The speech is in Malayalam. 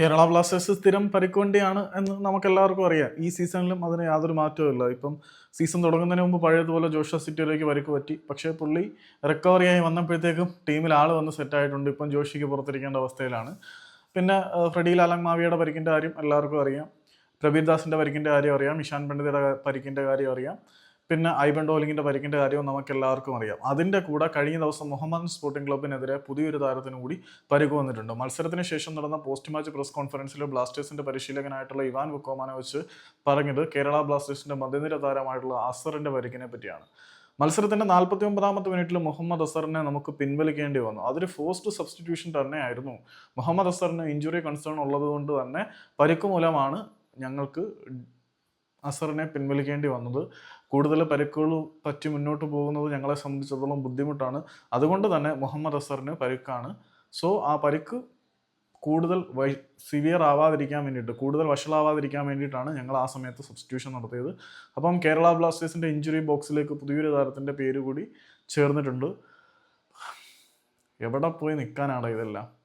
കേരള ബ്ലാസ്റ്റേഴ്സ് സ്ഥിരം പരിക്കുവണ്ടിയാണ് എന്ന് നമുക്ക് എല്ലാവർക്കും അറിയാം. ഈ സീസണിലും അതിന് യാതൊരു മാറ്റവും ഇല്ല. ഇപ്പം സീസൺ തുടങ്ങുന്നതിന് മുമ്പ് പഴയതുപോലെ ജോഷ സിറ്റിയിലേക്ക് പരിക്ക് പറ്റി. പക്ഷേ പുള്ളി റിക്കവറിയായി വന്നപ്പോഴത്തേക്കും ടീമിൽ ആൾ വന്ന് സെറ്റായിട്ടുണ്ട്. ഇപ്പം ജോഷിക്ക് പുറത്തിരിക്കേണ്ട അവസ്ഥയിലാണ്. പിന്നെ ഫ്രഡി ലാലങ്മാവിയുടെ പരിക്കിന്റെ കാര്യം എല്ലാവർക്കും അറിയാം. പ്രബീർ ദാസിന്റെ പരിക്കിന്റെ കാര്യം അറിയാം. ഇഷാൻ പണ്ഡിതയുടെ പരിക്കിന്റെ കാര്യം അറിയാം. പിന്നെ ഐബൻ ഡോലിങ്ങിന്റെ പരിക്കിന്റെ കാര്യവും നമുക്ക് എല്ലാവർക്കും അറിയാം. അതിന്റെ കൂടെ കഴിഞ്ഞ ദിവസം മുഹമ്മദ് സ്പോർട്ടിംഗ് ക്ലബിനെതിരെ പുതിയൊരു താരത്തിന് കൂടി പരിക്ക് വന്നിട്ടുണ്ട്. മത്സരത്തിന് ശേഷം നടന്ന പോസ്റ്റ് മാച്ച് പ്രസ് കോൺഫറൻസിൽ ബ്ലാസ്റ്റേഴ്സിന്റെ പരിശീലകനായിട്ടുള്ള ഇവാൻ വുക്കോമാനെ വെച്ച് പറഞ്ഞത് കേരള ബ്ലാസ്റ്റേഴ്സിന്റെ മധ്യനിര താരമായിട്ടുള്ള അസറിന്റെ പരിക്കിനെ പറ്റിയാണ്. മത്സരത്തിന്റെ നാൽപ്പത്തി ഒമ്പതാമത്തെ മിനിറ്റിൽ മുഹമ്മദ് അസറിനെ നമുക്ക് പിൻവലിക്കേണ്ടി വന്നു. അതൊരു ഫോസ്റ്റ് സബ്സ്റ്റിറ്റ്യൂഷൻ തന്നെയായിരുന്നു. മുഹമ്മദ് അസറിന് ഇഞ്ചുറി കൺസേൺ ഉള്ളത് കൊണ്ട് തന്നെ പരിക്ക് മൂലമാണ് ഞങ്ങൾക്ക് അസറിനെ പിൻവലിക്കേണ്ടി വന്നത്. കൂടുതൽ പരിക്കുകൾ പറ്റി മുന്നോട്ട് പോകുന്നത് ഞങ്ങളെ സംബന്ധിച്ചിടത്തോളം ബുദ്ധിമുട്ടാണ്. അതുകൊണ്ട് തന്നെ മുഹമ്മദ് അസറിന് പരിക്കാണ്. സോ ആ പരിക്ക് കൂടുതൽ വൈ സിവിയർ ആവാതിരിക്കാൻ വേണ്ടിയിട്ട് കൂടുതൽ വഷളാവാതിരിക്കാൻ വേണ്ടിയിട്ടാണ് ഞങ്ങൾ ആ സമയത്ത് സബ്സ്റ്റിറ്റ്യൂഷൻ നടത്തിയത്. അപ്പം കേരള ബ്ലാസ്റ്റേഴ്സിന്റെ ഇഞ്ചുറി ബോക്സിലേക്ക് പുതിയൊരു താരത്തിന്റെ പേര് കൂടി ചേർന്നിട്ടുണ്ട്. എവിടെ പോയി നിൽക്കാനാണ് ഇതെല്ലാം?